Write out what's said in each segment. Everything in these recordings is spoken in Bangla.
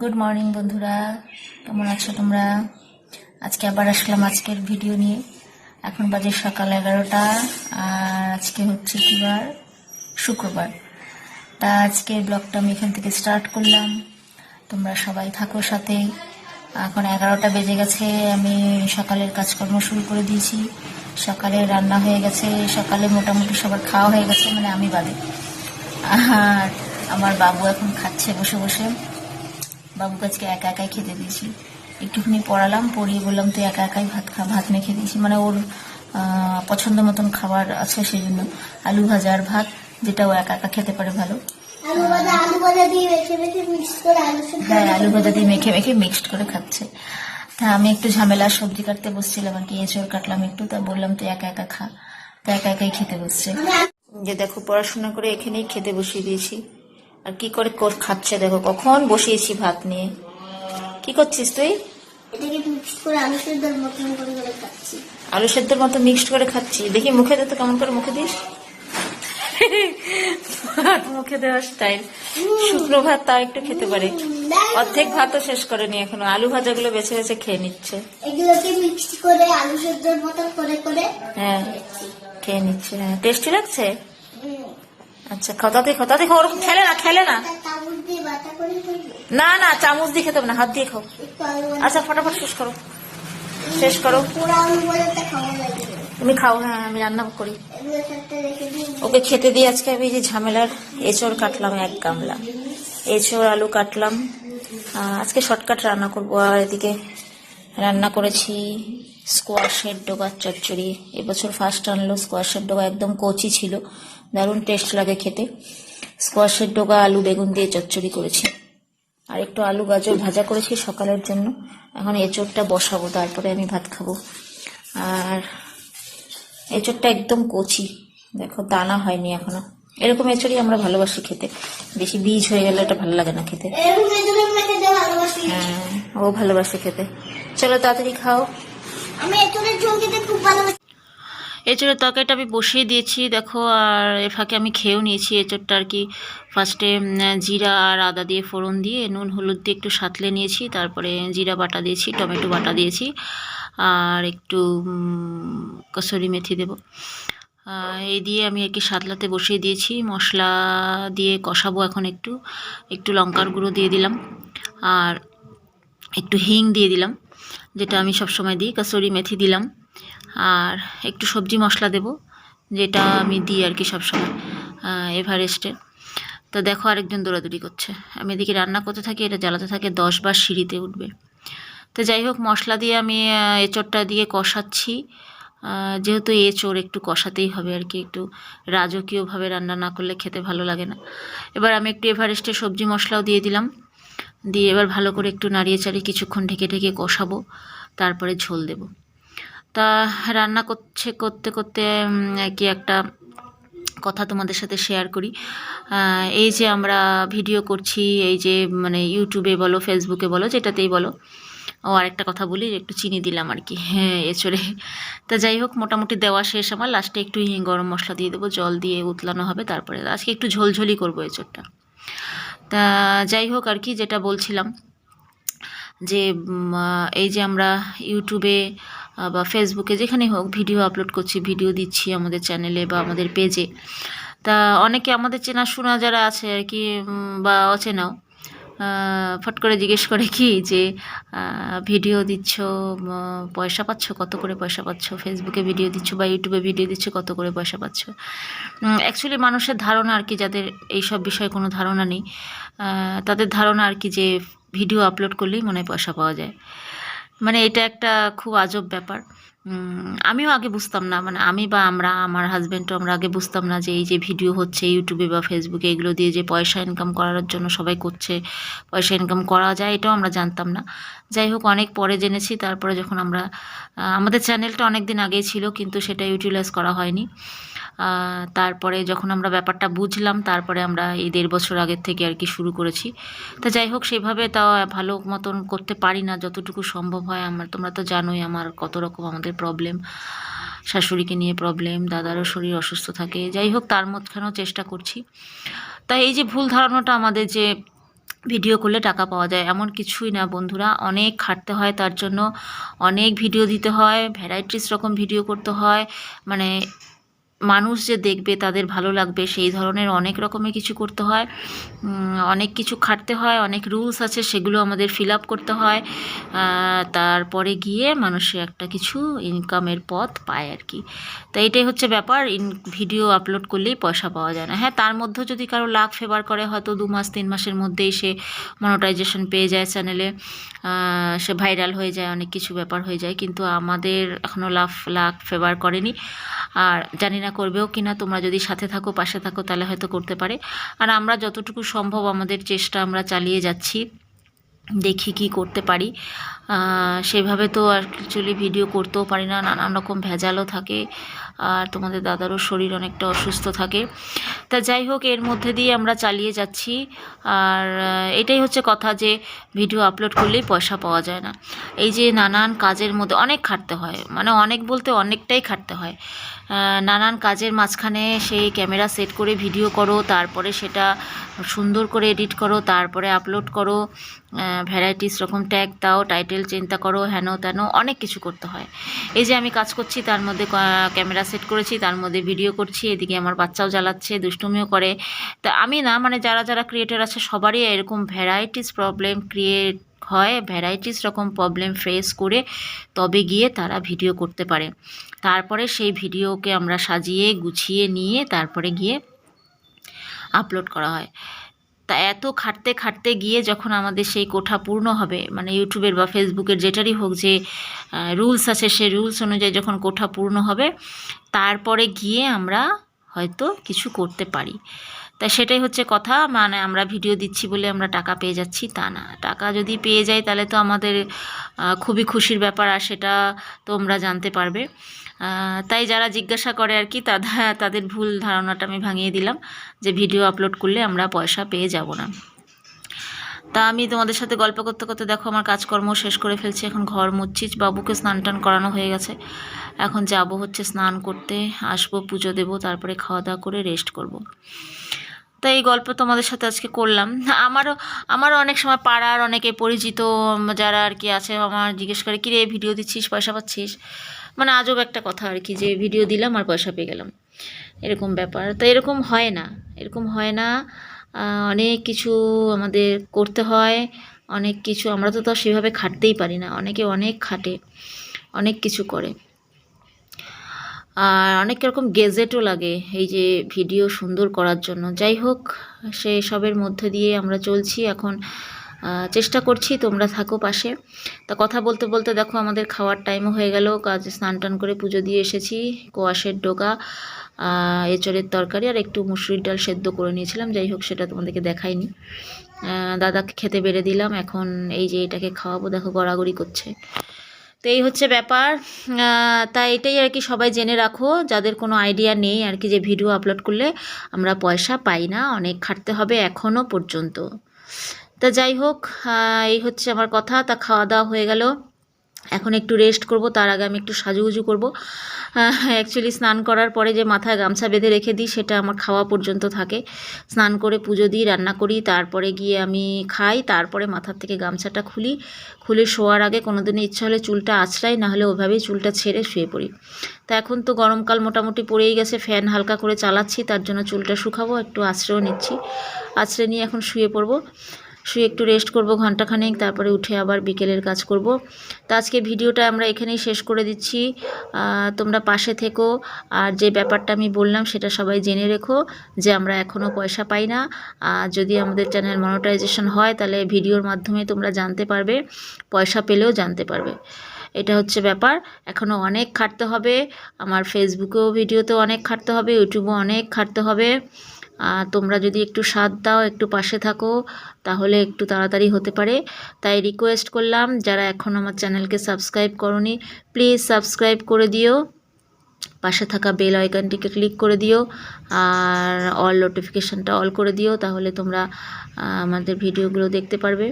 গুড মর্নিং বন্ধুরা। কেমন আছো তোমরা? আজকে আবার আসলাম আজকের ভিডিও নিয়ে। এখন বাজে সকাল এগারোটা, আর আজকে হচ্ছে কি বার? শুক্রবার। তা আজকে ব্লগটা আমি এখান থেকে স্টার্ট করলাম। তোমরা সবাই থাকো সাথে। এখন এগারোটা বেজে গেছে, আমি সকালের কাজকর্ম শুরু করে দিয়েছি। সকালে রান্না হয়ে গেছে, সকালে মোটামুটি সবার খাওয়া হয়ে গেছে মানে আমি বাদে। আর আমার বাবু এখন খাচ্ছে বসে বসে। বাবুকে আজকে একা একাই খেতে দিয়েছি। একটুখানি পড়ালাম পড়িয়ে বললাম তুই একা একাই ভাত খা ভাত মেখে দিয়েছি। মানে ওর পছন্দ মতন খাবার আছে সেই জন্য আলু ভাজা আর ভাত যেটা ও একা একা খেতে পারে ভালো। আলু ভাজা আলু ভাজা দিয়ে মেখে মেখে হ্যাঁ আলু ভাজা দিয়ে মেখে মেখে মিক্সড করে খাচ্ছে। তা আমি একটু ঝামেলা সবজি কাটতে বসছিলাম আর কি এঁচড় কাটলাম একটু। তা বললাম তুই একা একা খা তা একা একাই খেতে বসছে। যে দেখো পড়াশোনা করে এখানেই খেতে বসিয়ে দিয়েছি। আর কি করে কর- খাচ্ছে দেখো কখন বসিয়েছি ভাত নিয়ে। কি করছিস তুই? আলু সেদ্ধর মতো মিক্সড করে খাচ্ছি। দেখি মুখে দে তো কেমন করে মুখে দিস। ভাত মুখে দেওয়ার স্টাইল শুকনো ভাত তাও একটু খেতে পারে। অর্ধেক ভাতও শেষ করেনি এখনও। আলু ভাজাগুলো বেছে বেছে খেয়ে নিচ্ছে। এগুলোকে মিক্স করে আলু সেদ্ধর মতন করে করে হ্যাঁ খেয়ে নিচ্ছে। হ্যাঁ টেস্টি লাগছে? আচ্ছা খতাতে খতাতে খাও ওরকম খেলে না খেলে না। না না, চামচ দিয়ে খেতে হবে না, হাত দিয়ে খাও। আচ্ছা ফটাফট শেষ করো। শেষ করো। তুমি খাও হ্যাঁ আমি রান্না করি। ওকে খেতে দিয়ে আজকে আমি যে ঝামেলার এঁচড় কাটলাম, এক গামলা। এঁচড়, আলু কাটলাম। আজকে শর্টকাট রান্না করব, আর এদিকে রান্না করেছি স্কোয়াশের ডোগার চচ্চড়ি। এবছর ফার্স্ট আনলো স্কোয়াশের ডোগা একদম কচি ছিল। দারুণ টেস্ট লাগে খেতে। স্কোয়াশের ডোগা আলু বেগুন দিয়ে চচ্চড়ি করেছি। আর একটু আলু গাজর ভাজা করেছি সকালের জন্য। এখন এঁচড়টা বসাবো তারপরে আমি ভাত খাব। আর এঁচড়টা একদম কচি। দেখো দানা হয়নি এখনও। এরকম এঁচড়ই আমরা ভালোবাসি খেতে। বেশি বীজ হয়ে গেলে এটা ভালো লাগে না খেতে। হ্যাঁ ও ভালোবাসে খেতে। চলো তাড়াতাড়ি খাও। আমি এঁচড়ের তরকারিটা আমি বসিয়ে দিয়েছি, দেখো, আর এ ফাঁকে আমি খেয়েও নিয়েছি এঁচড়টা আর কি। ফার্স্টে জিরা আর আদা দিয়ে ফোড়ন দিয়ে, নুন, হলুদ দিয়ে একটু সাতলে নিয়েছি, তারপরে জিরা বাটা দিয়েছি, টমেটো বাটা দিয়েছি, আর একটু কসুরি মেথি দেবো। এই দিয়ে আমি আর কি সাতলাতে বসিয়ে দিয়েছি, মশলা দিয়ে কষাবো এখন একটু একটু লঙ্কার গুঁড়ো দিয়ে দিলাম। আর একটু হিং দিয়ে দিলাম, যেটা আমি সব সময় দিই, কসুরি মেথি দিলাম, আর একটু সবজি মশলা দেব, যেটা আমি দিই আর কি সবসময় এভারেস্টে। তো দেখো আরেকজন দৌড়াদৌড়ি করছে। আমি এদিকে রান্না করতে থাকি, এটা জ্বালাতে থাকে, দশ বার সিঁড়িতে উঠবে। তো যাই হোক, মশলা দিয়ে আমি এঁচোড়টা দিয়ে কষাচ্ছি। যেহেতু এঁচোড় একটু কষাতেই হবে আর কি, একটু রাজকীয়ভাবে রান্না না করলে খেতে ভালো লাগে না। এবার আমি একটু এভারেস্টের সবজি মশলাও দিয়ে দিলাম। দিয়ে এবার ভালো করে একটু নাড়িয়ে চাড়িয়ে কিছুক্ষণ ঢেকে ঢেকে কষাবো, তারপরে ঝোল দেব। তা রান্না করছে করতে করতে কি একটা কথা তোমাদের সাথে শেয়ার করি। এই যে আমরা ভিডিও করছি, এই যে মানে ইউটিউবে বলো ফেসবুকে বলো, যেটাতেই বলো, ও আরেকটা কথা বলি, একটু চিনি দিলাম আর কি হ্যাঁ এছড়ে। তা যাই হোক, মোটামুটি দেওয়া শেষ আমার লাস্টে একটু গরম মশলা দিয়ে দেবো, জল দিয়ে উতলানো হবে, তারপরে আজকে একটু ঝোলঝোলি করব এঁচড়টা তা যাই হোক আর কি যেটা বলছিলাম যে এই যে আমরা ইউটিউবে বা ফেসবুকে যেখানে হোক ভিডিও আপলোড করছি, ভিডিও দিচ্ছি আমাদের চ্যানেলে বা আমাদের পেজে। তা অনেকে আমাদের চেনাশোনা যারা আছে আর কি বা অচেনাও ফট করে জিজ্ঞেস করে কি যে ভিডিও দিচ্ছ পয়সা পাচ্ছ? কত করে পয়সা পাচ্ছ? ফেসবুকে ভিডিও দিচ্ছ বা ইউটিউবে ভিডিও দিচ্ছ, কত করে পয়সা পাচ্ছ? অ্যাকচুয়ালি মানুষের ধারণা আর কি, যাদের এইসব বিষয়ে কোনো ধারণা নেই তাদের ধারণা আর কি যে ভিডিও আপলোড করলেই মনে হয় পয়সা পাওয়া যায়। মানে এটা একটা খুব আজব ব্যাপার। আমিও আগে বুঝতাম না মানে আমি বা আমরা, আমার হাজব্যান্ডও আমরা আগে বুঝতাম না যে এই যে ভিডিও হচ্ছে ইউটিউবে বা ফেসবুকে এগুলো দিয়ে যে পয়সা ইনকাম করার জন্য সবাই করছে, পয়সা ইনকাম করা যায়, এটাও আমরা জানতাম না। যাই হোক, অনেক পরে জেনেছি, তারপরে যখন আমরা আমাদের চ্যানেলটা অনেক দিন আগেই ছিল, কিন্তু সেটা ইউটিলাইজ করা হয়নি। তারপরে যখন আমরা ব্যাপারটা বুঝলাম, তারপরে আমরা এই দেড় বছর আগের থেকে আর কি শুরু করেছি। তা যাই হোক, সেভাবে তাও ভালো মতন করতে পারি না, যতটুকু সম্ভব হয়। আমার, তোমরা তো জানোই আমার কত রকম আমাদের প্রবলেম শাশুড়িকে নিয়ে প্রবলেম দাদারও শরীর অসুস্থ থাকে। যাই হোক, তার মধ্যখানেও চেষ্টা করছি। তাই এই যে ভুল ধারণাটা আমাদের যে ভিডিও করলে টাকা পাওয়া যায়, এমন কিছুই না বন্ধুরা। অনেক খাটতে হয় তার জন্য। অনেক ভিডিও দিতে হয়। ভ্যারাইটিস রকম ভিডিও করতে হয়। মানে মানুষ যে দেখবে, তাদের ভালো লাগবে, সেই ধরনের অনেক রকমের কিছু করতে হয়। অনেক কিছু খাটতে হয়, অনেক রুলস আছে, সেগুলো আমাদের ফিল আপ করতে হয়। তারপরে গিয়ে মানুষে একটা কিছু ইনকামের পথ পায় আর কি। তো এটাই হচ্ছে ব্যাপার, ইন ভিডিও আপলোড করলেই পয়সা পাওয়া যায় না। হ্যাঁ তার মধ্যেও যদি কারও লাখ ফেভার করে, হয়তো দু মাস, তিন মাসের মধ্যেই সে মনোটাইজেশন পেয়ে যায় চ্যানেলে সে ভাইরাল হয়ে যায়, অনেক কিছু ব্যাপার হয়ে যায়, কিন্তু আমাদের এখনও লাভ লাখ ফেভার করেনি। আর জানি না করবেও কি না তোমরা যদি সাথে থাকো, পাশে থাকো, তাহলে হয়তো করতে পারে। আর আমরা যতটুকু সম্ভব, আমাদের চেষ্টা আমরা চালিয়ে যাচ্ছি, দেখি কি করতে পারি। সেভাবে তো অ্যাকচুয়ালি ভিডিও করতেও পারি না, নানান রকম ভেজালও থাকে, আর তোমাদের দাদারও শরীর অনেকটা অসুস্থ থাকে। তা যাই হোক, এর মধ্যে দিয়ে আমরা চালিয়ে যাচ্ছি, আর এটাই হচ্ছে কথা যে ভিডিও আপলোড করলেই পয়সা পাওয়া যায় না। এই যে নানান কাজের মধ্যে অনেক খাটতে হয় মানে অনেক বলতে অনেকটাই খাটতে হয়। নানান কাজের মাঝখানে সেই ক্যামেরা সেট করে ভিডিও করো, তারপরে সেটা সুন্দর করে এডিট করো, তারপরে আপলোড করো ভ্যারাইটিস রকম ট্যাগ দাও টাইটেল চিন্তা করো, হেন তেন, অনেক কিছু করতে হয়। এই যে আমি কাজ করছি, তার মধ্যে ক্যামেরা সেট করেছি, তার মধ্যে ভিডিও করছি, এদিকে আমার বাচ্চাও জ্বালাচ্ছে, দুষ্টুমিও করে। তা আমি না মানে যারা যারা ক্রিয়েটার আছে, সবারই এরকম ভ্যারাইটিস প্রবলেম ক্রিয়েট হয় ভ্যারাইটিস রকম প্রবলেম ফেস করে, তবে গিয়ে তারা ভিডিও করতে পারে। তারপরে সেই ভিডিওকে আমরা সাজিয়ে, গুছিয়ে নিয়ে, তারপরে গিয়ে আপলোড করা হয়। তা এত খাটতে খাটতে গিয়ে যখন আমাদের সেই কোঠা পূর্ণ হবে মানে ইউটিউবের বা ফেসবুকের যেটারই হোক যে রুলস আছে সেই রুলস অনুযায়ী যখন কোঠা পূর্ণ হবে, তারপরে গিয়ে আমরা হয়তো কিছু করতে পারি। তা সেটাই হচ্ছে কথা মানে আমরা ভিডিও দিচ্ছি বলে আমরা টাকা পেয়ে যাচ্ছি তা না। টাকা যদি পেয়ে যাই তাহলে তো আমাদের খুবই খুশির ব্যাপার আর সেটা তোমরা জানতে পারবে। তাই যারা জিজ্ঞাসা করে আর কি তাদের তাদের ভুল ধারণাটা আমি ভাঙিয়ে দিলাম যে ভিডিও আপলোড করলে আমরা পয়সা পেয়ে যাব না। তা আমি তোমাদের সাথে গল্প করতে করতে দেখো, আমার কাজকর্ম শেষ করে ফেলছি, এখন ঘর মুচ্ছি বাবুকে স্নান টান করানো হয়ে গেছে। এখন যাব হচ্ছে স্নান করতে, আসব, পুজো দেবো, তারপরে খাওয়া দাওয়া করে রেস্ট করব। তাই এই গল্প তোমাদের সাথে আজকে করলাম। আমারও আমারও অনেক সময় পাড়ার অনেকে পরিচিত যারা আর কি আছে, আমার জিজ্ঞেস করে কী কিরে ভিডিও দিচ্ছিস, পয়সা পাচ্ছিস? মানে আজব একটা কথা আর কি, যে ভিডিও দিলাম আর পয়সা পেয়ে গেলাম। এরকম ব্যাপার। তো এরকম হয় না। এরকম হয় না। অনেক কিছু আমাদের করতে হয়। অনেক কিছু আমরা তো তো সেভাবে খাটতেই পারি না। অনেকে অনেক খাটে, অনেক কিছু করে। আর অনেক রকম গেজেটও লাগে এই যে ভিডিও সুন্দর করার জন্য। যাই হোক, সে সবের মধ্যে দিয়ে আমরা চলছি। এখন চেষ্টা করছি তোমরা থাকো পাশে। তা কথা বলতে বলতে দেখো আমাদের খাওয়ার টাইমও হয়ে গেল। কাজ স্নান টান করে পুজো দিয়ে এসেছি কোয়াশের ডোকা আহ, এঁচড়ের তরকারি আর একটু মুসুরির ডাল সেদ্ধ করে নিয়েছিলাম। যাই হোক সেটা তোমাদেরকে দেখাইনি। দাদাকে খেতে বেড়ে দিলাম। এখন এই যে এটাকে খাওয়াবো দেখো গড়াগড়ি করছে। তো এই হচ্ছে ব্যাপার। তা এটাই আর কি সবাই জেনে রাখো যাদের কোনো আইডিয়া নেই আর কি যে ভিডিও আপলোড করলে আমরা পয়সা পাই না অনেক খাটতে হবে এখনও পর্যন্ত। তা যাই হোক এই হচ্ছে আমার কথা, তা খাওয়া দাওয়া হয়ে গেল। এখন একটু রেস্ট করব, তার আগে আমি একটু সাজুগুজু করব। অ্যাকচুয়ালি স্নান করার পরে যে মাথায় গামছা বেঁধে রেখে দিই, সেটা আমার খাওয়া পর্যন্ত থাকে। স্নান করে পুজো দিই, রান্না করি, তারপরে গিয়ে আমি খাই, তারপরে মাথার থেকে গামছাটা খুলি। খুলে শোয়ার আগে কোনো দিনও ইচ্ছা হলে চুলটা আছড়াই না হলে ওভাবেই চুলটা ছেড়ে শুয়ে পড়ি। তা এখন তো গরমকাল মোটামুটি পড়েই গেছে ফ্যান হালকা করে চালাচ্ছি, তার জন্য চুলটা শুকাবো, একটু আঁচড়েও নিচ্ছি। আঁচড়ে নিয়ে এখন শুয়ে পড়ব। শুয়ে একটু রেস্ট করব ঘন্টাখানেক, তারপরে উঠে আবার বিকেলের কাজ করব। তো আজকে ভিডিওটা আমরা এখানেই শেষ করে দিচ্ছি। তোমরা পাশে থেকো। আর যে ব্যাপারটা আমি বললাম, সেটা সবাই জেনে রেখো যে আমরা এখনও পয়সা পাই না। আর যদি আমাদের চ্যানেল মনিটাইজেশন হয়, তাহলে ভিডিওর মাধ্যমে তোমরা জানতে পারবে, পয়সা পেলেও জানতে পারবে। এটা হচ্ছে ব্যাপার। এখনও অনেক খাটতে হবে। আমার ফেসবুকেও ভিডিওতেও অনেক খাটতে হবে ইউটিউবেও অনেক খাটতে হবে। আর তোমরা যদি একটু সাথ দাও, একটু পাশে থাকো, তাহলে একটু তাড়াতাড়ি হতে পারে। তাই রিকোয়েস্ট করলাম, যারা এখন আমার চ্যানেলকে সাবস্ক্রাইব করনি প্লিজ সাবস্ক্রাইব করে দিও। পাশে থাকা বেল আইকনটিকে ক্লিক করে দিও, আর অল নোটিফিকেশানটা অল করে দিও, তাহলে তোমরা আমাদের ভিডিওগুলো দেখতে পারবে।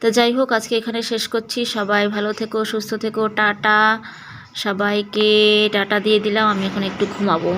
তো যাই হোক, আজকে এখানে শেষ করছি। সবাই ভালো থেকো, সুস্থ থেকো, টাটা। সবাইকে টাটা দিয়ে দিলাম, আমি এখন একটু ঘুমাবো।